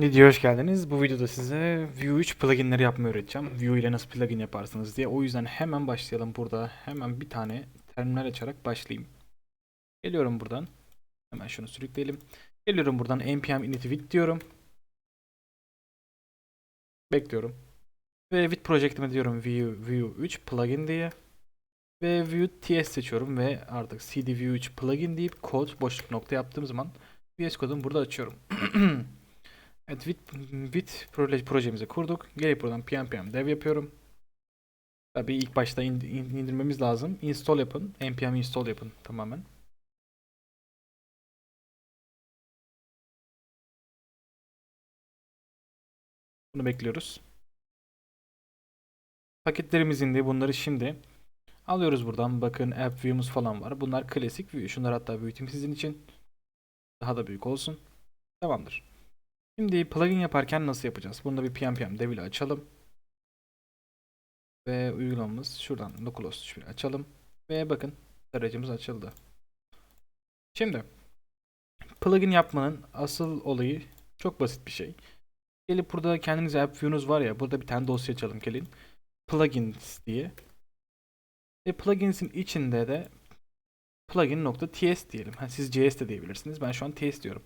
Videoya hoş geldiniz. Bu videoda size Vue 3 pluginleri yapmayı öğreteceğim. Vue ile nasıl plugin yaparsınız diye. O yüzden hemen başlayalım burada. Hemen bir tane terminal açarak başlayayım. Geliyorum buradan. Hemen şunu sürükleyelim. Geliyorum buradan npm init with diyorum. Bekliyorum. Ve with project'ime diyorum Vue, Vue 3 plugin diye. Ve Vue TS seçiyorum ve artık cd Vue 3 plugin deyip kod boşluk nokta yaptığım zaman VS kodumu burada açıyorum. Evet, Vit proje, projemizi kurduk. Gelip buradan pnpm dev yapıyorum. Tabii ilk başta in- in- indirmemiz lazım. Install yapın. npm install yapın tamamen. Bunu bekliyoruz. Paketlerimiz indi. Bunları şimdi alıyoruz buradan. Bakın app view'umuz falan var. Bunlar klasik view. Şunları hatta büyüteyim sizin için. Daha da büyük olsun. Tamamdır. Şimdi plugin yaparken nasıl yapacağız? Bunu bir pnpm dev ile açalım. Ve uygulamamız şuradan localhost 31 açalım. Ve bakın aracımız açıldı. Şimdi plugin yapmanın asıl olayı çok basit bir şey. Gelip burada kendinize app view'unuz var ya burada bir tane dosya açalım gelin. Plugins diye. Ve plugins'in içinde de plugin.ts diyelim. Ha, siz JS de diyebilirsiniz. Ben şu an TS diyorum.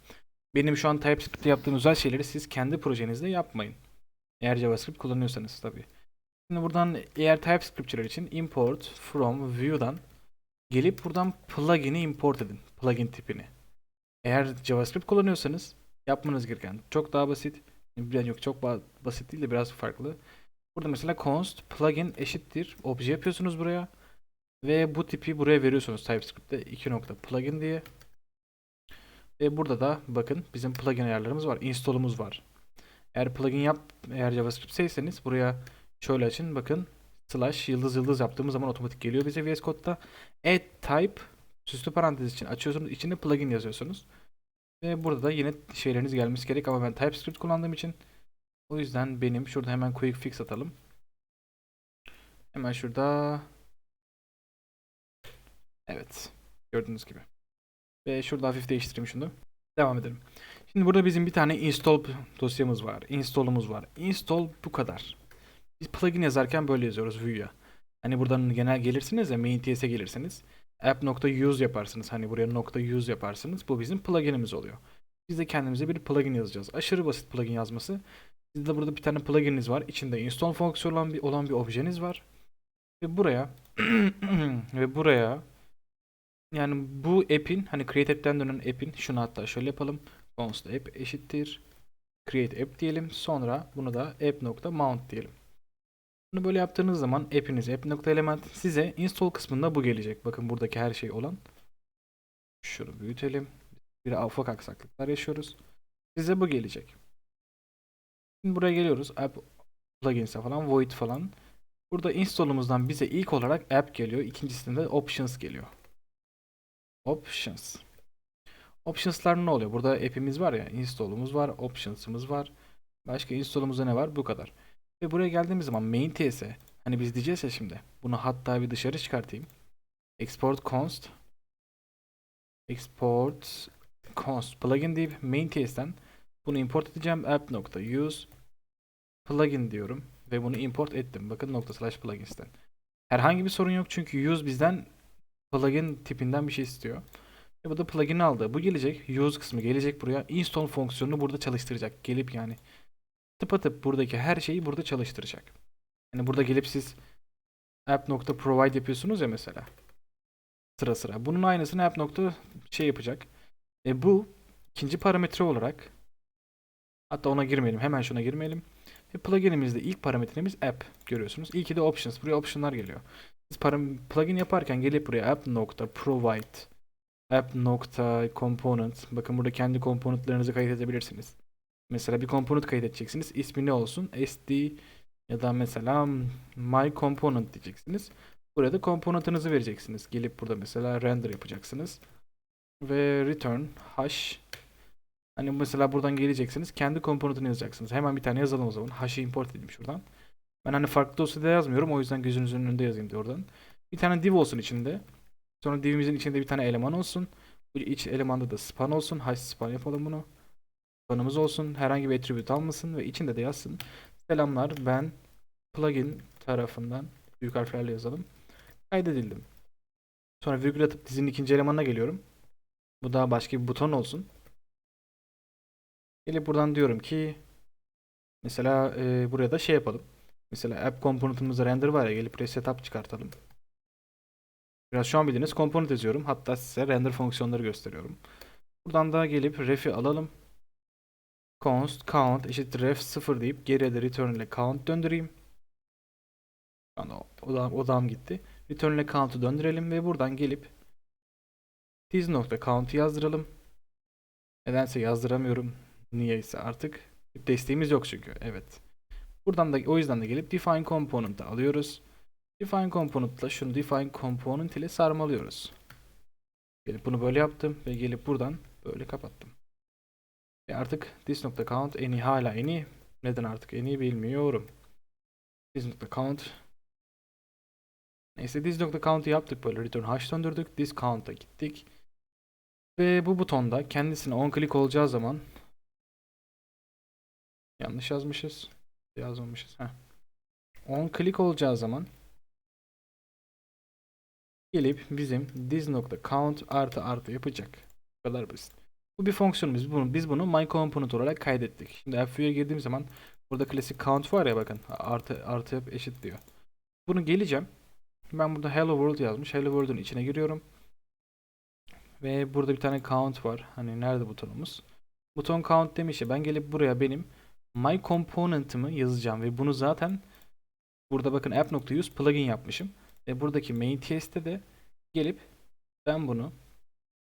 Benim şu an TypeScript'te yaptığım özel şeyleri siz kendi projenizde yapmayın. Eğer JavaScript kullanıyorsanız tabii. Şimdi buradan eğer TypeScript'çiler için import from view'dan gelip buradan plugin'i import edin. Plugin tipini. Eğer JavaScript kullanıyorsanız yapmanız gereken çok daha basit. Biraz yok çok ba- basit değil de biraz farklı. Burada mesela const plugin eşittir obje yapıyorsunuz buraya ve bu tipi buraya veriyorsunuz TypeScript'te 2 nokta plugin diye. Ve burada da bakın bizim plugin ayarlarımız var. Install'umuz var. Eğer plugin yap, eğer JavaScript sevseniz buraya şöyle açın. Bakın slash yıldız yıldız yaptığımız zaman otomatik geliyor bize VS Code'da. Add type süslü parantez için açıyorsunuz. içinde plugin yazıyorsunuz. Ve burada da yine şeyleriniz gelmesi gerek ama ben TypeScript kullandığım için o yüzden benim şurada hemen quick fix atalım. Hemen şurada Evet. Gördüğünüz gibi. Ve şurada hafif değiştireyim şunu. Devam edelim. Şimdi burada bizim bir tane install dosyamız var. Install'umuz var. Install bu kadar. Biz plugin yazarken böyle yazıyoruz Vue'ya. Hani buradan genel gelirsiniz ya main ts'e gelirsiniz. app.use yaparsınız. Hani buraya nokta .use yaparsınız. Bu bizim pluginimiz oluyor. Biz de kendimize bir plugin yazacağız. Aşırı basit plugin yazması. Sizde burada bir tane plugininiz var. İçinde install fonksiyonu olan bir, olan bir objeniz var. Ve buraya ve buraya yani bu app'in hani create app'ten dönen app'in şunu hatta şöyle yapalım. const app eşittir create app diyelim. Sonra bunu da app.mount diyelim. Bunu böyle yaptığınız zaman app'iniz app.element size install kısmında bu gelecek. Bakın buradaki her şey olan. Şunu büyütelim. Bir ufak aksaklıklar yaşıyoruz. Size bu gelecek. Şimdi buraya geliyoruz. App plugins'e falan void falan. Burada install'umuzdan bize ilk olarak app geliyor. İkincisinde options geliyor. Options. Options'lar ne oluyor? Burada app'imiz var ya, install'umuz var, options'ımız var. Başka install'umuzda ne var? Bu kadar. Ve buraya geldiğimiz zaman main ts'e hani biz diyeceğiz ya şimdi. Bunu hatta bir dışarı çıkartayım. Export const export const plugin deyip main ts'ten bunu import edeceğim. app.use plugin diyorum ve bunu import ettim. Bakın nokta slash plugins'ten. Herhangi bir sorun yok çünkü use bizden plugin tipinden bir şey istiyor. Ve bu da plugin aldı. Bu gelecek. Use kısmı gelecek buraya. Install fonksiyonunu burada çalıştıracak. Gelip yani tıpatıp buradaki her şeyi burada çalıştıracak. Yani burada gelip siz app.provide yapıyorsunuz ya mesela. Sıra sıra. Bunun aynısını app. şey yapacak. E bu ikinci parametre olarak hatta ona girmeyelim. Hemen şuna girmeyelim. Ve pluginimizde ilk parametremiz app görüyorsunuz. İlki de options. Buraya optionlar geliyor. Param- plugin yaparken gelip buraya app.provide app.component bakın burada kendi komponentlerinizi kaydedebilirsiniz. Mesela bir komponent kaydedeceksiniz. İsmi ne olsun? SD ya da mesela my component diyeceksiniz. Buraya da komponentinizi vereceksiniz. Gelip burada mesela render yapacaksınız. Ve return hash Hani mesela buradan geleceksiniz. Kendi komponentini yazacaksınız. Hemen bir tane yazalım o zaman. Hash'ı import edeyim şuradan. Ben hani farklı dosyada yazmıyorum. O yüzden gözünüzün önünde yazayım diye oradan. Bir tane div olsun içinde. Sonra divimizin içinde bir tane eleman olsun. Bu iç elemanda da span olsun. Hash span yapalım bunu. butonumuz olsun. Herhangi bir attribute almasın ve içinde de yazsın. Selamlar ben plugin tarafından büyük harflerle yazalım. Kaydedildim. Sonra virgül atıp dizinin ikinci elemanına geliyorum. Bu daha başka bir buton olsun. Gelip buradan diyorum ki mesela e, buraya da şey yapalım. Mesela app component'ımızda render var ya gelip buraya setup çıkartalım. Biraz şu an bildiğiniz component yazıyorum. Hatta size render fonksiyonları gösteriyorum. Buradan da gelip ref'i alalım. const count eşittir ref 0 deyip geriye de return ile count döndüreyim. Anda odam, odam gitti. Return ile count'u döndürelim ve buradan gelip diz nokta count'u yazdıralım. Nedense yazdıramıyorum. Niyeyse artık. Desteğimiz yok çünkü. Evet. Buradan da o yüzden de gelip define component'ı alıyoruz. Define component'la şunu define component ile sarmalıyoruz. Gelip bunu böyle yaptım ve gelip buradan böyle kapattım. Ve artık this nokta count eni hala eni. Neden artık eni bilmiyorum. This nokta count Neyse this nokta count'u yaptık böyle return hash döndürdük. This count'a gittik. Ve bu butonda kendisine on click olacağı zaman yanlış yazmışız. Yazmamışız. Heh. On click olacağı zaman gelip bizim this nokta count artı artı yapacak. Bu kadar basit. Bu bir fonksiyonumuz. Biz bunu, biz bunu my component olarak kaydettik. Şimdi FV'ye girdiğim zaman burada klasik count var ya bakın. Artı artı eşit diyor. Bunu geleceğim. Ben burada hello world yazmış. Hello world'un içine giriyorum. Ve burada bir tane count var. Hani nerede butonumuz? Buton count demiş ya ben gelip buraya benim my component'ımı yazacağım ve bunu zaten burada bakın app.use plugin yapmışım. Ve buradaki main TS'te de gelip ben bunu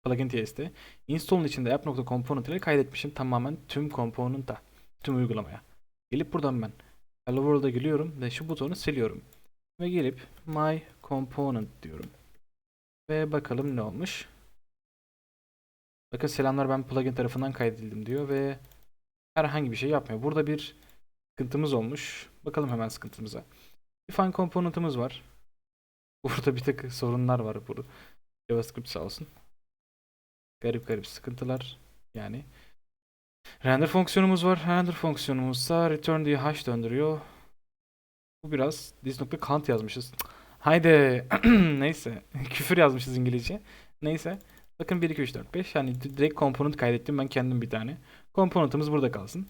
plugin TS'te install'un içinde app.component ile kaydetmişim tamamen tüm component'a, tüm uygulamaya. Gelip buradan ben Hello World'a geliyorum ve şu butonu siliyorum. Ve gelip my component diyorum. Ve bakalım ne olmuş. Bakın selamlar ben plugin tarafından kaydedildim diyor ve herhangi bir şey yapmıyor. Burada bir sıkıntımız olmuş. Bakalım hemen sıkıntımıza. Define component'ımız var. Burada bir tık sorunlar var burada. JavaScript sağ olsun. Garip garip sıkıntılar. Yani render fonksiyonumuz var. Render fonksiyonumuzsa return diye hash döndürüyor. Bu biraz this nokta count yazmışız. Haydi. Neyse. Küfür yazmışız İngilizce. Neyse. Bakın 1 2 3 4 5 yani direkt komponent kaydettim ben kendim bir tane. Komponentimiz burada kalsın.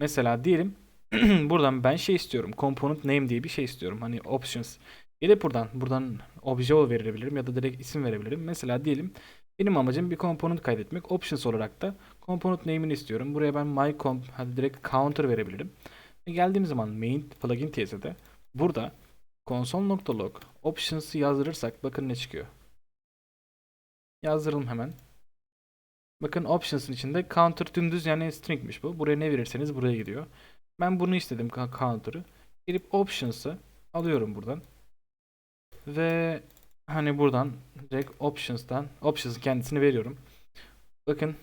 Mesela diyelim buradan ben şey istiyorum. Component name diye bir şey istiyorum. Hani options. Gelip buradan buradan obje verebilirim ya da direkt isim verebilirim. Mesela diyelim benim amacım bir component kaydetmek. Options olarak da component name'ini istiyorum. Buraya ben my comp hadi direkt counter verebilirim. Ve geldiğim zaman main plugin TS'de burada console.log options'ı yazdırırsak bakın ne çıkıyor. Yazdıralım hemen. Bakın options'ın içinde counter dümdüz yani stringmiş bu. Buraya ne verirseniz buraya gidiyor. Ben bunu istedim counter'ı. Gelip options'ı alıyorum buradan. Ve hani buradan direkt options'tan options'ın kendisini veriyorum. Bakın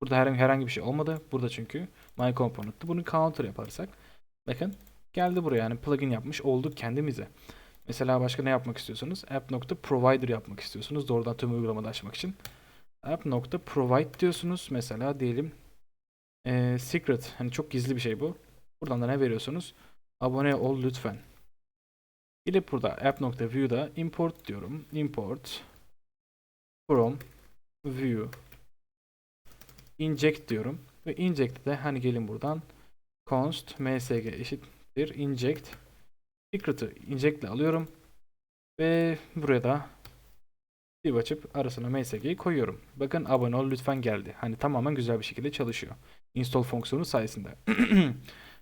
burada herhangi, herhangi bir şey olmadı. Burada çünkü my component'tı. Bunu counter yaparsak bakın geldi buraya yani plugin yapmış olduk kendimize. Mesela başka ne yapmak istiyorsunuz? app.provider yapmak istiyorsunuz. Doğrudan tüm uygulamada açmak için. app.provide diyorsunuz. Mesela diyelim e, secret. Hani çok gizli bir şey bu. Buradan da ne veriyorsunuz? Abone ol lütfen. Gelip burada app.view'da import diyorum. Import from view inject diyorum. Ve inject'te hani gelin buradan const msg eşittir inject secret'ı inject'le alıyorum. Ve buraya da div açıp arasına msg'yi koyuyorum. Bakın abone ol lütfen geldi. Hani tamamen güzel bir şekilde çalışıyor. Install fonksiyonu sayesinde.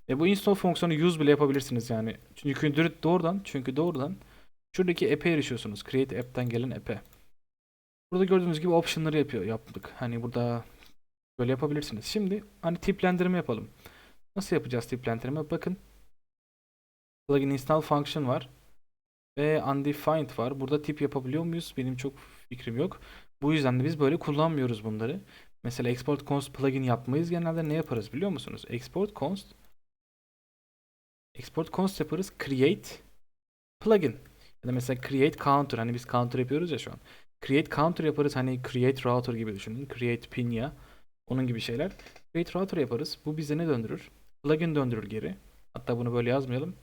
Ve bu install fonksiyonu use bile yapabilirsiniz yani. Çünkü doğrudan çünkü doğrudan şuradaki app'e erişiyorsunuz. Create app'ten gelen app'e. Burada gördüğünüz gibi option'ları yapıyor yaptık. Hani burada böyle yapabilirsiniz. Şimdi hani tiplendirme yapalım. Nasıl yapacağız tiplendirme? Bakın. Plugin install function var. Ve undefined var. Burada tip yapabiliyor muyuz? Benim çok fikrim yok. Bu yüzden de biz böyle kullanmıyoruz bunları. Mesela export const plugin yapmayız. Genelde ne yaparız biliyor musunuz? Export const export const yaparız. Create plugin. Ya da mesela create counter. Hani biz counter yapıyoruz ya şu an. Create counter yaparız. Hani create router gibi düşünün. Create pinya. Onun gibi şeyler. Create router yaparız. Bu bize ne döndürür? Plugin döndürür geri. Hatta bunu böyle yazmayalım.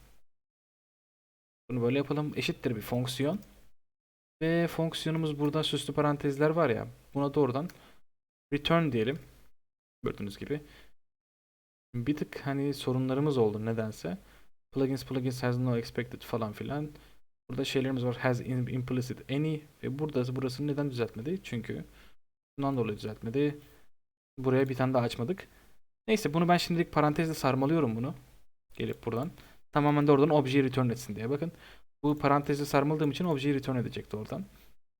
Bunu böyle yapalım. Eşittir bir fonksiyon. Ve fonksiyonumuz burada süslü parantezler var ya. Buna doğrudan return diyelim. Gördüğünüz gibi. Bir tık hani sorunlarımız oldu nedense. Plugins plugins has no expected falan filan. Burada şeylerimiz var. Has implicit any ve burada burası neden düzeltmedi? Çünkü bundan dolayı düzeltmedi. Buraya bir tane daha açmadık. Neyse bunu ben şimdilik parantezle sarmalıyorum bunu. Gelip buradan. Tamamen de oradan objeyi return etsin diye. Bakın bu parantezle sarmaladığım için objeyi return edecekti oradan.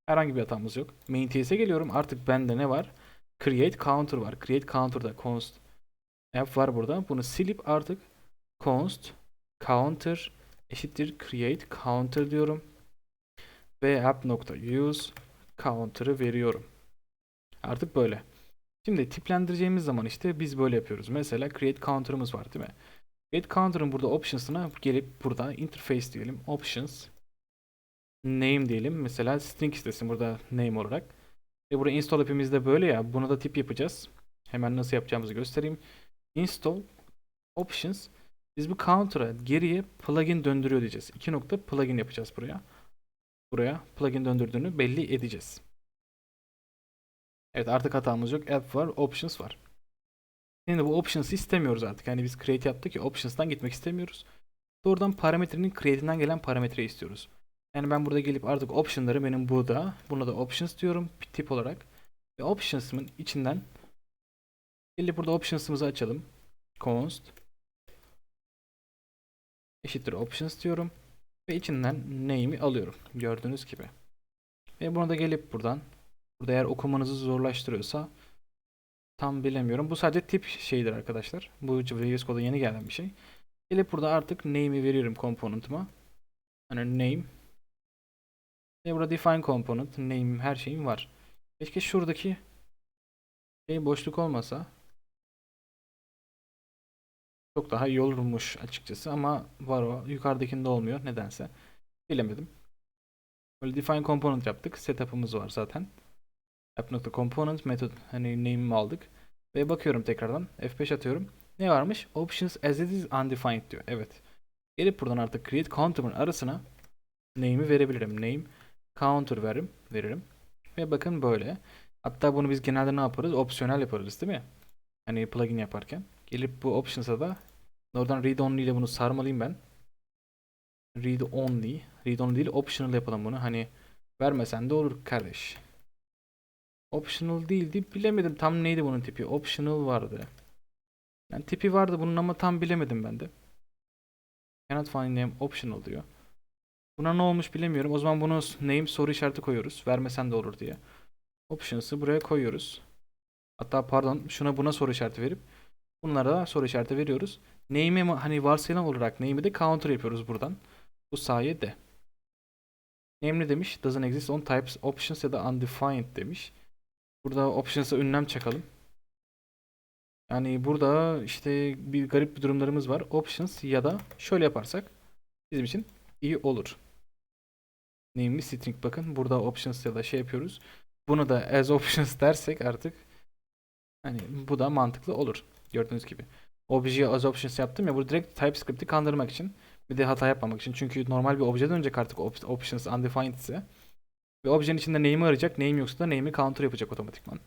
Herhangi bir hatamız yok. Main TS'e geliyorum. Artık bende ne var? Create counter var. Create counter'da const app var burada. Bunu silip artık const counter eşittir create counter diyorum. Ve app nokta use counter'ı veriyorum. Artık böyle. Şimdi tiplendireceğimiz zaman işte biz böyle yapıyoruz. Mesela create counter'ımız var değil mi? Create counter'ın burada options'ına gelip burada interface diyelim. Options name diyelim. Mesela string istesin burada name olarak. Ve burada install app'imizde böyle ya. Buna da tip yapacağız. Hemen nasıl yapacağımızı göstereyim. Install options biz bu counter'a geriye plugin döndürüyor diyeceğiz. İki nokta plugin yapacağız buraya. Buraya plugin döndürdüğünü belli edeceğiz. Evet artık hatamız yok. App var, options var. Şimdi bu options'ı istemiyoruz artık. Yani biz create yaptık ya options'tan gitmek istemiyoruz. Doğrudan parametrenin create'inden gelen parametreyi istiyoruz. Yani ben burada gelip artık option'ları benim burada. Buna da options diyorum tip olarak. Ve options'ımın içinden gelip burada options'ımızı açalım. Const eşittir options diyorum. Ve içinden name'i alıyorum. Gördüğünüz gibi. Ve buna da gelip buradan burada eğer okumanızı zorlaştırıyorsa tam bilemiyorum. Bu sadece tip şeydir arkadaşlar. Bu VS Code'a yeni gelen bir şey. Gelip burada artık name'i veriyorum komponentıma. Hani name ve burada define component, name her şeyim var. Keşke şuradaki şey boşluk olmasa çok daha iyi olurmuş açıkçası ama var o. Yukarıdakinde olmuyor nedense. Bilemedim. Böyle define component yaptık. Setup'ımız var zaten. App.component method hani name'imi aldık. Ve bakıyorum tekrardan. F5 atıyorum. Ne varmış? Options as it is undefined diyor. Evet. Gelip buradan artık create counter'ın arasına name'i verebilirim. Name counter veririm, veririm. Ve bakın böyle. Hatta bunu biz genelde ne yaparız? Opsiyonel yaparız değil mi? Hani plugin yaparken. Gelip bu options'a da oradan read only ile bunu sarmalıyım ben. Read only. Read only değil optional yapalım bunu. Hani vermesen de olur kardeş. Optional değildi. Bilemedim tam neydi bunun tipi. Optional vardı. Yani tipi vardı bunun ama tam bilemedim ben de. Cannot find name optional diyor. Buna ne olmuş bilemiyorum. O zaman bunu name soru işareti koyuyoruz. Vermesen de olur diye. Options'ı buraya koyuyoruz. Hatta pardon şuna buna soru işareti verip bunlara da soru işareti veriyoruz. Name'i hani varsayılan olarak name'i de counter yapıyoruz buradan. Bu sayede. Name ne demiş? Doesn't exist on types options ya da undefined demiş. Burada options'a ünlem çakalım. Yani burada işte bir garip bir durumlarımız var. Options ya da şöyle yaparsak bizim için iyi olur. Name'li string bakın. Burada options ya da şey yapıyoruz. Bunu da as options dersek artık hani bu da mantıklı olur. Gördüğünüz gibi. Obje'ye as options yaptım ya bu direkt TypeScript'i kandırmak için. Bir de hata yapmamak için. Çünkü normal bir objeden önce artık op options undefined ise ve objenin içinde name'i arayacak. Name yoksa da name'i counter yapacak otomatikman.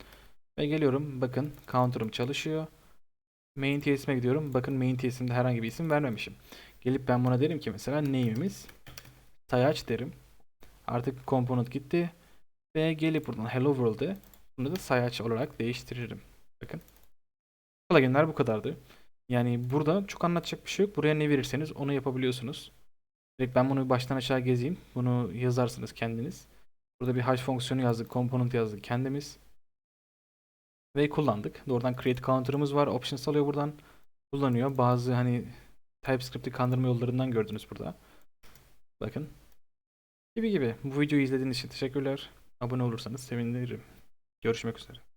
Ve geliyorum. Bakın counter'ım çalışıyor. Main TS'ime gidiyorum. Bakın main TS'imde herhangi bir isim vermemişim. Gelip ben buna derim ki mesela name'imiz sayaç derim. Artık component gitti. Ve gelip buradan hello world'e bunu da sayaç olarak değiştiririm. Bakın. Pluginler bu kadardı. Yani burada çok anlatacak bir şey yok. Buraya ne verirseniz onu yapabiliyorsunuz. Direkt ben bunu baştan aşağı gezeyim. Bunu yazarsınız kendiniz. Burada bir hash fonksiyonu yazdık. Component yazdık kendimiz. Ve kullandık. Doğrudan create counter'ımız var. Options alıyor buradan. Kullanıyor. Bazı hani TypeScript'i kandırma yollarından gördünüz burada. Bakın. Gibi gibi. Bu videoyu izlediğiniz için teşekkürler. Abone olursanız sevinirim. Görüşmek üzere.